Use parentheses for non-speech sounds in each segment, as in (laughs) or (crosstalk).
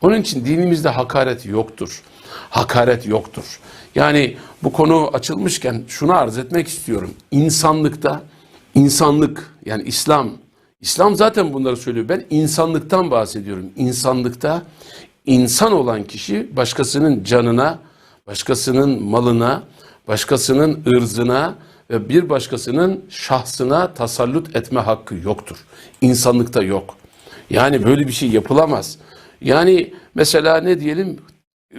Onun için dinimizde hakaret yoktur. Hakaret yoktur. Yani bu konu açılmışken şunu arz etmek istiyorum. İnsanlıkta, insanlık yani İslam, İslam zaten bunları söylüyor. Ben insanlıktan bahsediyorum. İnsanlıkta insan olan kişi başkasının canına, başkasının malına, başkasının ırzına ve bir başkasının şahsına tasallut etme hakkı yoktur. İnsanlıkta yok. Yani böyle bir şey yapılamaz. Yani mesela ne diyelim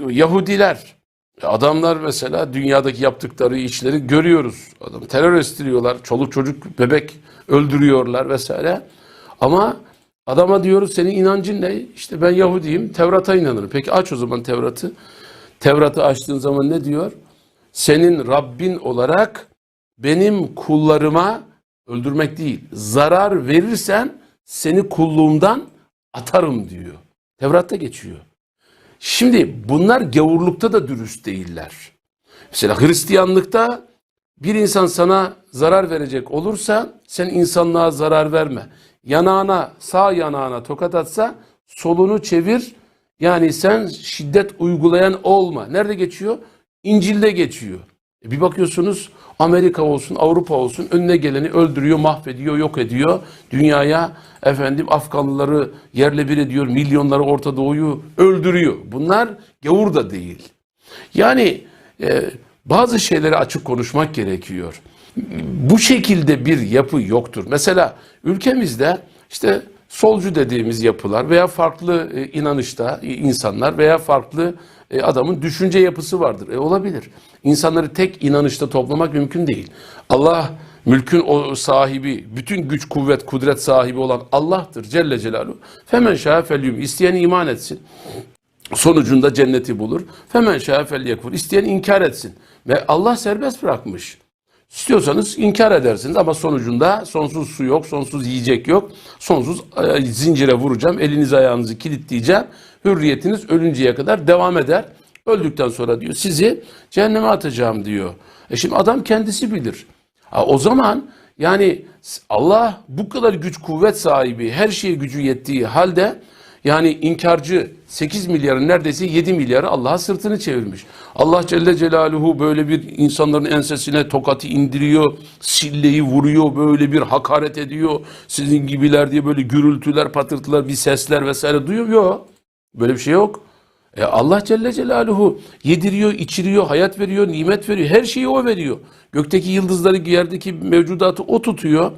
Yahudiler adamlar mesela dünyadaki yaptıkları işleri görüyoruz. Adam terör estiriyorlar. Çoluk çocuk bebek öldürüyorlar vesaire. Ama adama diyoruz senin inancın ne? İşte ben Yahudiyim. Tevrat'a inanırım. Peki aç o zaman Tevrat'ı. Tevrat'ı açtığın zaman ne diyor? Senin Rabbin olarak benim kullarıma öldürmek değil, zarar verirsen seni kulluğumdan atarım diyor. Tevrat'ta geçiyor. Şimdi bunlar gavurlukta da dürüst değiller. Mesela Hristiyanlıkta bir insan sana zarar verecek olursa sen insanlığa zarar verme. Yanağına, sağ yanağına tokat atsa solunu çevir. Yani sen şiddet uygulayan olma. Nerede geçiyor? İncil'de geçiyor. E bir bakıyorsunuz Amerika olsun, Avrupa olsun önüne geleni öldürüyor, mahvediyor, yok ediyor. Dünyaya efendim Afganlıları yerle bir ediyor, milyonları Orta Doğu'yu öldürüyor. Bunlar gavur da değil. Yani e, bazı şeyleri açık konuşmak gerekiyor. Bu şekilde bir yapı yoktur. Mesela ülkemizde işte solcu dediğimiz yapılar veya farklı e, inanışta insanlar veya farklı e, adamın düşünce yapısı vardır. E olabilir. İnsanları tek inanışta toplamak mümkün değil. Allah mülkün o sahibi, bütün güç, kuvvet, kudret sahibi olan Allah'tır Celle Celaluhu. Femen şâ felyum. İsteyen iman etsin. Sonucunda cenneti bulur. Femen şâ felyekfur. İsteyen inkar etsin. Ve Allah serbest bırakmış. İstiyorsanız inkar edersiniz ama sonucunda sonsuz su yok, sonsuz yiyecek yok. Sonsuz e, zincire vuracağım, elinizi ayağınızı kilitleyeceğim. Hürriyetiniz ölünceye kadar devam eder. Öldükten sonra diyor sizi cehenneme atacağım diyor. E şimdi adam kendisi bilir. Ha, o zaman yani Allah bu kadar güç kuvvet sahibi, her şeye gücü yettiği halde yani inkarcı 8 milyarın neredeyse 7 milyarı Allah'a sırtını çevirmiş. Allah Celle Celaluhu böyle bir insanların ensesine tokatı indiriyor, silleyi vuruyor, böyle bir hakaret ediyor. Sizin gibiler diye böyle gürültüler, patırtılar, bir sesler vesaire duyuyor. Yok. Böyle bir şey yok. E Allah Celle Celaluhu yediriyor, içiriyor, hayat veriyor, nimet veriyor. Her şeyi o veriyor. Gökteki yıldızları, yerdeki mevcudatı o tutuyor.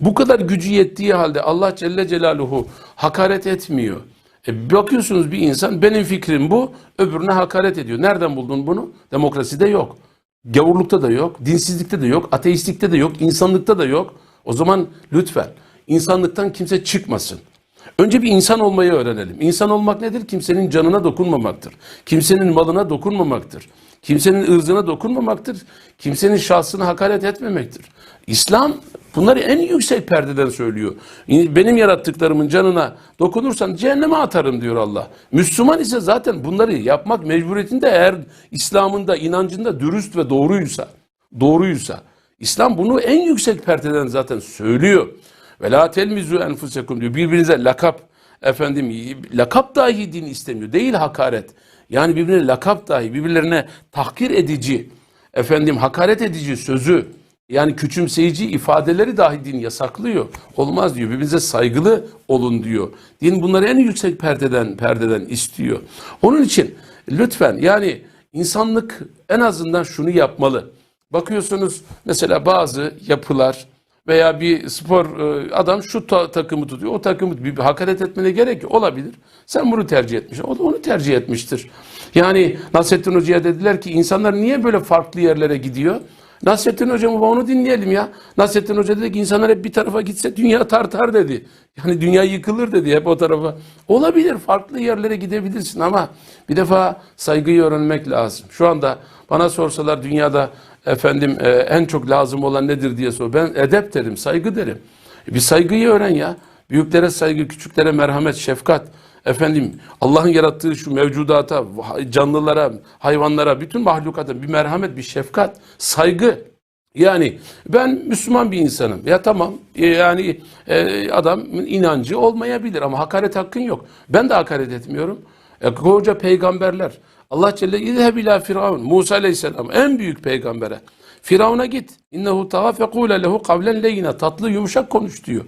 Bu kadar gücü yettiği halde Allah Celle Celaluhu hakaret etmiyor. E bakıyorsunuz bir insan benim fikrim bu, öbürüne hakaret ediyor. Nereden buldun bunu? Demokraside yok. Gavurlukta da yok, dinsizlikte de yok, ateistlikte de yok, insanlıkta da yok. O zaman lütfen insanlıktan kimse çıkmasın. Önce bir insan olmayı öğrenelim. İnsan olmak nedir? Kimsenin canına dokunmamaktır. Kimsenin malına dokunmamaktır. Kimsenin ırzına dokunmamaktır. Kimsenin şahsına hakaret etmemektir. İslam bunları en yüksek perdeden söylüyor. Benim yarattıklarımın canına dokunursan cehenneme atarım diyor Allah. Müslüman ise zaten bunları yapmak mecburiyetinde eğer İslam'ında, inancında dürüst ve doğruysa, doğruysa. İslam bunu en yüksek perdeden zaten söylüyor. Ve la telmizu enfusekum diyor. Birbirinize lakap efendim lakap dahi din istemiyor. Değil hakaret. Yani birbirine lakap dahi birbirlerine tahkir edici efendim hakaret edici sözü yani küçümseyici ifadeleri dahi din yasaklıyor. Olmaz diyor. Birbirinize saygılı olun diyor. Din bunları en yüksek perdeden perdeden istiyor. Onun için lütfen yani insanlık en azından şunu yapmalı. Bakıyorsunuz mesela bazı yapılar veya bir spor e, adam şu ta- takımı tutuyor, o takımı bir, bir hakaret etmene gerek. Olabilir. Sen bunu tercih etmişsin. O da onu tercih etmiştir. Yani Nasrettin Hoca'ya dediler ki insanlar niye böyle farklı yerlere gidiyor? Nasrettin Hoca mı onu dinleyelim ya. Nasrettin Hoca dedi ki insanlar hep bir tarafa gitse dünya tartar dedi. Yani dünya yıkılır dedi hep o tarafa. Olabilir farklı yerlere gidebilirsin ama bir defa saygıyı öğrenmek lazım. Şu anda bana sorsalar dünyada efendim e, en çok lazım olan nedir diye sor. Ben edep derim, saygı derim. E, bir saygıyı öğren ya. Büyüklere saygı, küçüklere merhamet, şefkat. Efendim Allah'ın yarattığı şu mevcudata, canlılara, hayvanlara, bütün mahlukata bir merhamet, bir şefkat, saygı. Yani ben Müslüman bir insanım. Ya tamam e, yani e, adam inancı olmayabilir ama hakaret hakkın yok. Ben de hakaret etmiyorum. E, koca peygamberler. Allah Celle İzheb ila Firavun. Musa Aleyhisselam en büyük peygambere. Firavun'a git. İnnehu tağa fekule lehu kavlen leyine. Tatlı yumuşak konuş diyor.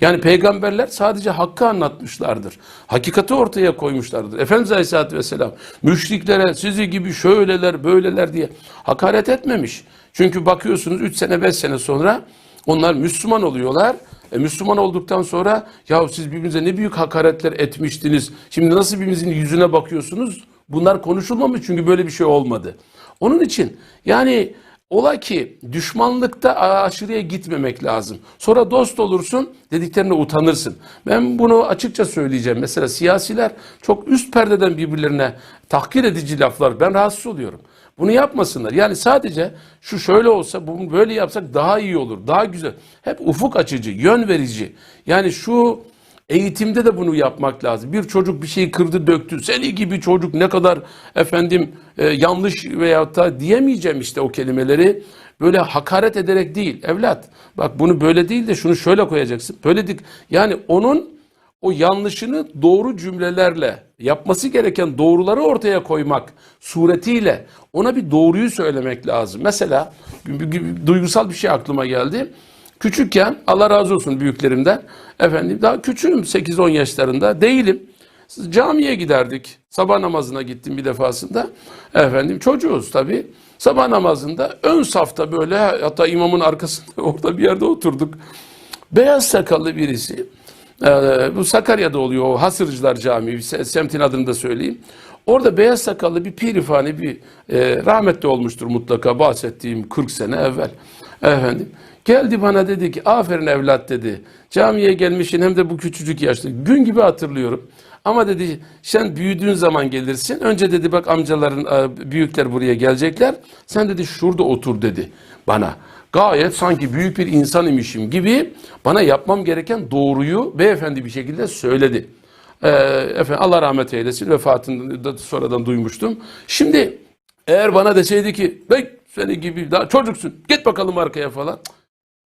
Yani peygamberler sadece hakkı anlatmışlardır. Hakikati ortaya koymuşlardır. Efendimiz Aleyhisselatü Vesselam müşriklere sizi gibi şöyleler böyleler diye hakaret etmemiş. Çünkü bakıyorsunuz 3 sene 5 sene sonra onlar Müslüman oluyorlar. E, Müslüman olduktan sonra ya siz birbirinize ne büyük hakaretler etmiştiniz. Şimdi nasıl birbirinizin yüzüne bakıyorsunuz? Bunlar konuşulmamış çünkü böyle bir şey olmadı. Onun için yani Ola ki düşmanlıkta aşırıya gitmemek lazım. Sonra dost olursun dediklerine utanırsın. Ben bunu açıkça söyleyeceğim. Mesela siyasiler çok üst perdeden birbirlerine tahkir edici laflar. Ben rahatsız oluyorum. Bunu yapmasınlar. Yani sadece şu şöyle olsa bunu böyle yapsak daha iyi olur. Daha güzel. Hep ufuk açıcı, yön verici. Yani şu Eğitimde de bunu yapmak lazım. Bir çocuk bir şeyi kırdı döktü. Seni gibi çocuk ne kadar efendim e, yanlış veyahut da diyemeyeceğim işte o kelimeleri. Böyle hakaret ederek değil. Evlat bak bunu böyle değil de şunu şöyle koyacaksın. Böyle dik. Yani onun o yanlışını doğru cümlelerle yapması gereken doğruları ortaya koymak suretiyle ona bir doğruyu söylemek lazım. Mesela duygusal bir şey aklıma geldi. Küçükken Allah razı olsun büyüklerimden. Efendim daha küçüğüm 8-10 yaşlarında değilim. Camiye giderdik. Sabah namazına gittim bir defasında. Efendim çocuğuz tabii. Sabah namazında ön safta böyle hatta imamın arkasında (laughs) orada bir yerde oturduk. Beyaz sakallı birisi. E, bu Sakarya'da oluyor o Hasırcılar Camii. se- Semtin adını da söyleyeyim. Orada beyaz sakallı bir pirifani bir e, rahmetli olmuştur mutlaka bahsettiğim 40 sene evvel. Efendim geldi bana dedi ki aferin evlat dedi. Camiye gelmişsin hem de bu küçücük yaşta. Gün gibi hatırlıyorum. Ama dedi sen büyüdüğün zaman gelirsin. Önce dedi bak amcaların e, büyükler buraya gelecekler. Sen dedi şurada otur dedi bana. Gayet sanki büyük bir insan imişim gibi bana yapmam gereken doğruyu beyefendi bir şekilde söyledi. Ee, efendim Allah rahmet eylesin vefatını da sonradan duymuştum. Şimdi eğer bana deseydi ki bey seni gibi daha çocuksun git bakalım arkaya falan.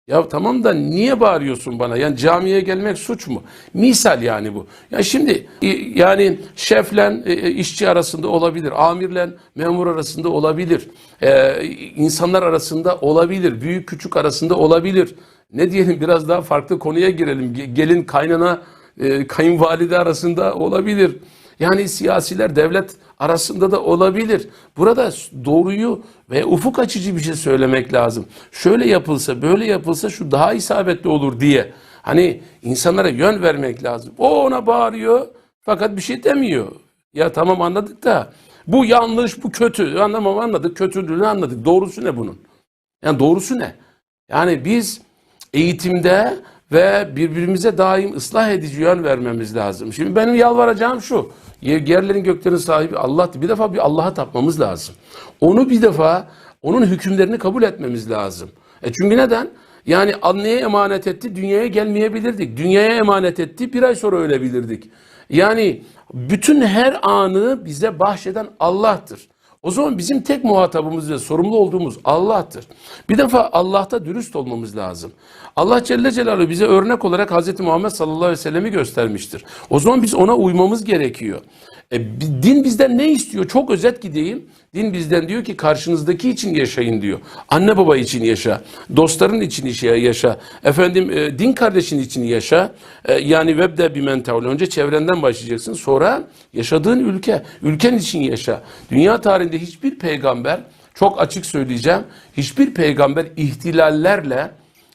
Ya tamam da niye bağırıyorsun bana? Yani camiye gelmek suç mu? Misal yani bu. Ya şimdi e, yani şefle e, işçi arasında olabilir, amirle memur arasında olabilir, e, insanlar arasında olabilir, büyük küçük arasında olabilir. Ne diyelim biraz daha farklı konuya girelim. Ge- Gelin kaynana, e, kayınvalide arasında olabilir. Yani siyasiler devlet arasında da olabilir. Burada doğruyu ve ufuk açıcı bir şey söylemek lazım. Şöyle yapılsa, böyle yapılsa şu daha isabetli olur diye. Hani insanlara yön vermek lazım. O ona bağırıyor fakat bir şey demiyor. Ya tamam anladık da bu yanlış, bu kötü. Anlamam anladık, kötülüğünü anladık. Doğrusu ne bunun? Yani doğrusu ne? Yani biz eğitimde ve birbirimize daim ıslah edici yön vermemiz lazım. Şimdi benim yalvaracağım şu. yer- Yerlerin göklerin sahibi Allah. Bir defa bir Allah'a tapmamız lazım. Onu bir defa onun hükümlerini kabul etmemiz lazım. E çünkü neden? Yani anneye emanet etti, dünyaya gelmeyebilirdik. Dünyaya emanet etti, bir ay sonra ölebilirdik. Yani bütün her anı bize bahşeden Allah'tır. O zaman bizim tek muhatabımız ve sorumlu olduğumuz Allah'tır. Bir defa Allah'ta dürüst olmamız lazım. Allah Celle Celaluhu bize örnek olarak Hz. Muhammed sallallahu aleyhi ve sellem'i göstermiştir. O zaman biz ona uymamız gerekiyor. E, din bizden ne istiyor? Çok özet gideyim. Din bizden diyor ki karşınızdaki için yaşayın diyor. Anne baba için yaşa. Dostların için yaşa. Efendim e, din kardeşin için yaşa. E, yani webde bir mental. Önce çevrenden başlayacaksın. Sonra yaşadığın ülke. Ülken için yaşa. Dünya tarihinde hiçbir peygamber çok açık söyleyeceğim. Hiçbir peygamber ihtilallerle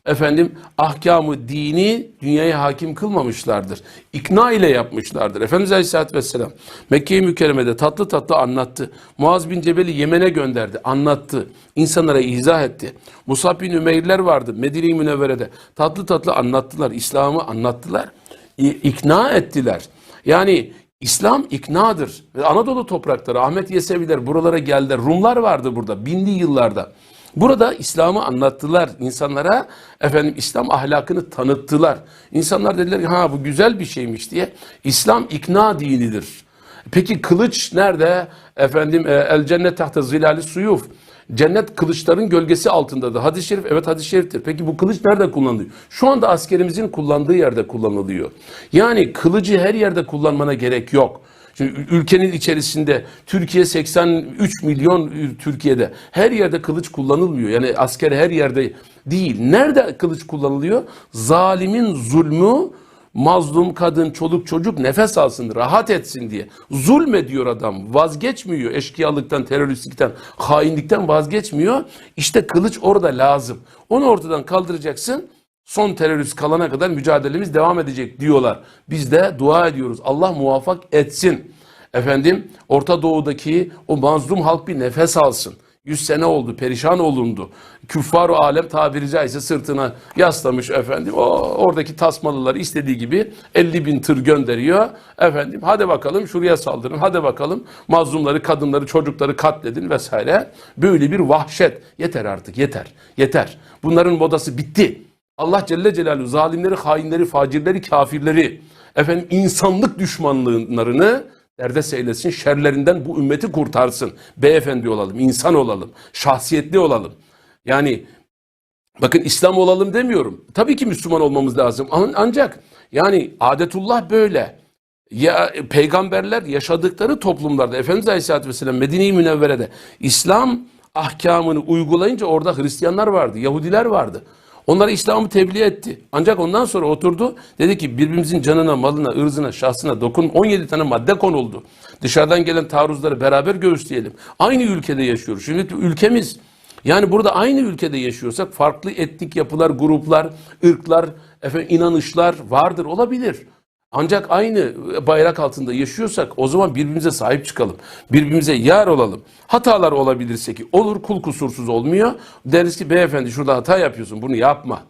efendim ahkamı dini dünyaya hakim kılmamışlardır. İkna ile yapmışlardır. Efendimiz Aleyhisselatü Vesselam Mekke-i Mükerreme'de tatlı tatlı anlattı. Muaz bin Cebel'i Yemen'e gönderdi. Anlattı. İnsanlara izah etti. Musab bin Ümeyrler vardı Medine-i Münevvere'de. Tatlı tatlı anlattılar. İslam'ı anlattılar. İkna ettiler. Yani İslam iknadır. Anadolu toprakları, Ahmet Yeseviler buralara geldiler. Rumlar vardı burada binli yıllarda. Burada İslam'ı anlattılar insanlara. Efendim İslam ahlakını tanıttılar. İnsanlar dediler ki ha bu güzel bir şeymiş diye. İslam ikna dinidir. Peki kılıç nerede? Efendim e, el cennet tahta zilali suyuf. Cennet kılıçların gölgesi altındadır. Hadis-i şerif evet hadis-i şeriftir. Peki bu kılıç nerede kullanılıyor? Şu anda askerimizin kullandığı yerde kullanılıyor. Yani kılıcı her yerde kullanmana gerek yok. Ülkenin içerisinde Türkiye 83 milyon Türkiye'de her yerde kılıç kullanılmıyor. Yani asker her yerde değil. Nerede kılıç kullanılıyor? Zalimin zulmü mazlum kadın, çoluk çocuk nefes alsın, rahat etsin diye. Zulme diyor adam. Vazgeçmiyor eşkıyalıktan, teröristlikten, hainlikten vazgeçmiyor. İşte kılıç orada lazım. Onu ortadan kaldıracaksın. Son terörist kalana kadar mücadelemiz devam edecek diyorlar. Biz de dua ediyoruz. Allah muvaffak etsin. Efendim Orta Doğu'daki o mazlum halk bir nefes alsın. 100 sene oldu, perişan olundu. Küffar alem tabiri caizse sırtına yaslamış efendim. O oradaki tasmalıları istediği gibi 50 bin tır gönderiyor. Efendim hadi bakalım şuraya saldırın, hadi bakalım mazlumları, kadınları, çocukları katledin vesaire. Böyle bir vahşet. Yeter artık, yeter, yeter. Bunların modası bitti. Allah Celle Celaluhu zalimleri, hainleri, facirleri, kafirleri, efendim insanlık düşmanlarını derdest eylesin, şerlerinden bu ümmeti kurtarsın. Beyefendi olalım, insan olalım, şahsiyetli olalım. Yani bakın İslam olalım demiyorum. Tabii ki Müslüman olmamız lazım. An- Ancak yani adetullah böyle. Ya peygamberler yaşadıkları toplumlarda Efendimiz Aleyhisselatü Vesselam Medine-i Münevvere'de İslam ahkamını uygulayınca orada Hristiyanlar vardı, Yahudiler vardı. Onlara İslam'ı tebliğ etti. Ancak ondan sonra oturdu. Dedi ki birbirimizin canına, malına, ırzına, şahsına dokun. 17 tane madde konuldu. Dışarıdan gelen taarruzları beraber göğüsleyelim. Aynı ülkede yaşıyoruz. Şimdi ülkemiz yani burada aynı ülkede yaşıyorsak farklı etnik yapılar, gruplar, ırklar, efendim, inanışlar vardır, olabilir. Ancak aynı bayrak altında yaşıyorsak o zaman birbirimize sahip çıkalım. Birbirimize yar olalım. Hatalar olabilirse ki olur kul kusursuz olmuyor. Deriz ki beyefendi şurada hata yapıyorsun bunu yapma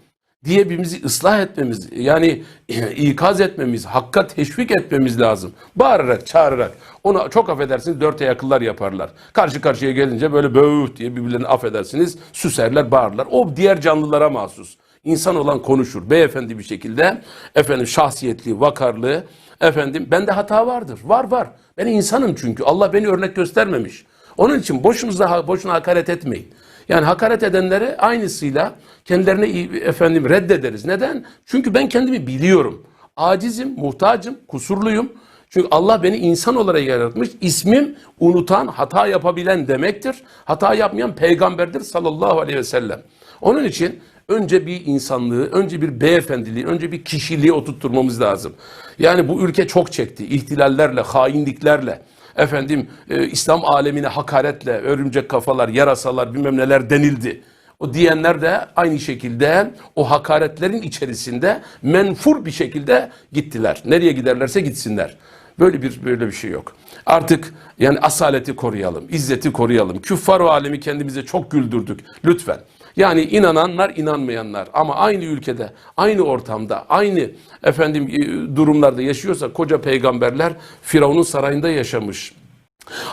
diye birbirimizi ıslah etmemiz yani (clears throat) ikaz etmemiz, hakka teşvik etmemiz lazım. Bağırarak, çağırarak. Onu çok affedersiniz dört yakıllar yaparlar. Karşı karşıya gelince böyle böğüt diye birbirlerini affedersiniz süserler, bağırırlar. O diğer canlılara mahsus. İnsan olan konuşur. Beyefendi bir şekilde efendim şahsiyetli, vakarlı. Efendim bende hata vardır. Var var. Ben insanım çünkü. Allah beni örnek göstermemiş. Onun için boşumuza boşuna hakaret etmeyin. Yani hakaret edenleri aynısıyla kendilerini efendim reddederiz. Neden? Çünkü ben kendimi biliyorum. Acizim, muhtacım, kusurluyum. Çünkü Allah beni insan olarak yaratmış. İsmim unutan, hata yapabilen demektir. Hata yapmayan peygamberdir sallallahu aleyhi ve sellem. Onun için önce bir insanlığı, önce bir beyefendiliği, önce bir kişiliği oturtturmamız lazım. Yani bu ülke çok çekti. ihtilallerle, hainliklerle, efendim e, İslam alemine hakaretle, örümcek kafalar, yarasalar bilmem neler denildi. O diyenler de aynı şekilde o hakaretlerin içerisinde menfur bir şekilde gittiler. Nereye giderlerse gitsinler. Böyle bir böyle bir şey yok. Artık yani asaleti koruyalım, izzeti koruyalım. Küffar o alemi kendimize çok güldürdük. Lütfen. Yani inananlar, inanmayanlar ama aynı ülkede, aynı ortamda, aynı efendim e, durumlarda yaşıyorsa koca peygamberler Firavun'un sarayında yaşamış.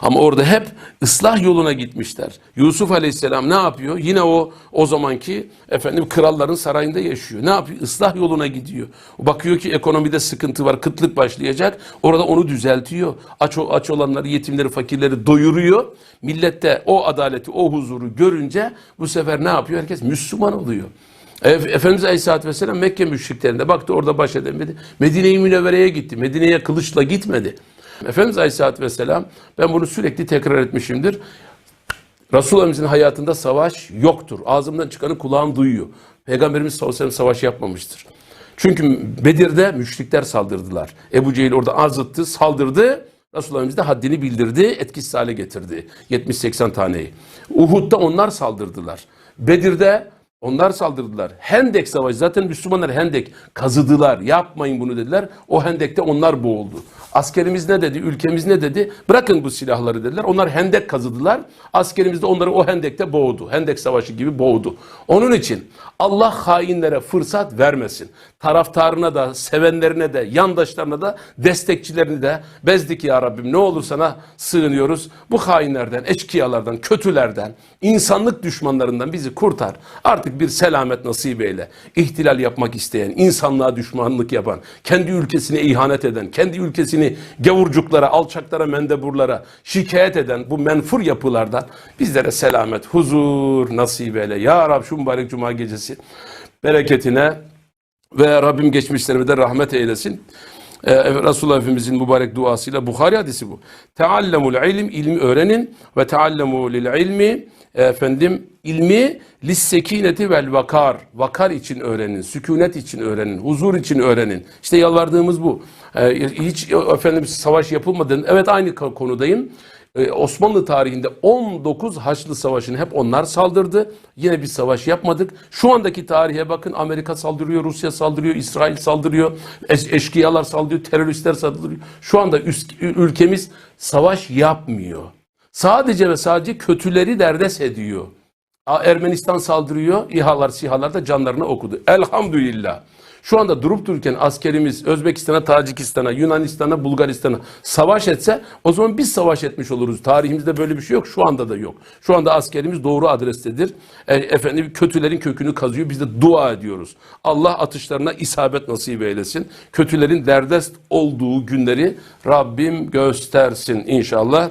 Ama orada hep ıslah yoluna gitmişler. Yusuf Aleyhisselam ne yapıyor? Yine o o zamanki efendim kralların sarayında yaşıyor. Ne yapıyor? Islah yoluna gidiyor. Bakıyor ki ekonomide sıkıntı var, kıtlık başlayacak. Orada onu düzeltiyor. Aç aç olanları, yetimleri, fakirleri doyuruyor. Millette o adaleti, o huzuru görünce bu sefer ne yapıyor? Herkes Müslüman oluyor. Efendimiz Aleyhisselatü Vesselam Mekke müşriklerinde baktı orada baş edemedi. Medine-i Münevvere'ye gitti. Medine'ye kılıçla gitmedi. Efendimiz Aleyhisselatü Vesselam ben bunu sürekli tekrar etmişimdir. Resulullah'ımızın hayatında savaş yoktur. Ağzımdan çıkanı kulağım duyuyor. Peygamberimiz sallallahu aleyhi ve sellem savaş yapmamıştır. Çünkü Bedir'de müşrikler saldırdılar. Ebu Cehil orada azıttı, saldırdı. Resulullah'ımız da haddini bildirdi, etkisiz hale getirdi. 70-80 taneyi. Uhud'da onlar saldırdılar. Bedir'de onlar saldırdılar. Hendek savaşı zaten Müslümanlar Hendek kazıdılar. Yapmayın bunu dediler. O Hendek'te onlar boğuldu. Askerimiz ne dedi? Ülkemiz ne dedi? Bırakın bu silahları dediler. Onlar Hendek kazıdılar. Askerimiz de onları o Hendek'te boğdu. Hendek savaşı gibi boğdu. Onun için Allah hainlere fırsat vermesin. Taraftarına da, sevenlerine de, yandaşlarına da, destekçilerine de bezdik ya Rabbim ne olur sana sığınıyoruz. Bu hainlerden, eşkıyalardan, kötülerden, insanlık düşmanlarından bizi kurtar. Artık bir selamet nasip eyle. İhtilal yapmak isteyen, insanlığa düşmanlık yapan, kendi ülkesine ihanet eden, kendi ülkesini gavurcuklara, alçaklara, mendeburlara şikayet eden bu menfur yapılardan bizlere selamet, huzur nasip eyle. Ya Rab şu mübarek cuma gecesi bereketine ve Rabbim geçmişlerime de rahmet eylesin. Ee, Resulullah Efendimizin mübarek duasıyla Bukhari hadisi bu. Teallemul ilim ilmi öğrenin ve teallemu lil ilmi efendim ilmi lis sekineti vel vakar vakar için öğrenin, sükunet için öğrenin, huzur için öğrenin. İşte yalvardığımız bu. Ee, hiç efendim savaş yapılmadığını evet aynı konudayım. Ee, Osmanlı tarihinde 19 Haçlı Savaşı'nı hep onlar saldırdı. Yine bir savaş yapmadık. Şu andaki tarihe bakın Amerika saldırıyor, Rusya saldırıyor, İsrail saldırıyor, eş- eşkıyalar saldırıyor, teröristler saldırıyor. Şu anda ülkemiz savaş yapmıyor. Sadece ve sadece kötüleri derdest ediyor. Ermenistan saldırıyor, İHA'lar, SİHA'lar da canlarını okudu. Elhamdülillah. Şu anda durup dururken askerimiz Özbekistan'a, Tacikistan'a, Yunanistan'a, Bulgaristan'a savaş etse o zaman biz savaş etmiş oluruz. Tarihimizde böyle bir şey yok. Şu anda da yok. Şu anda askerimiz doğru adrestedir. E, efendim kötülerin kökünü kazıyor. Biz de dua ediyoruz. Allah atışlarına isabet nasip eylesin. Kötülerin derdest olduğu günleri Rabbim göstersin inşallah.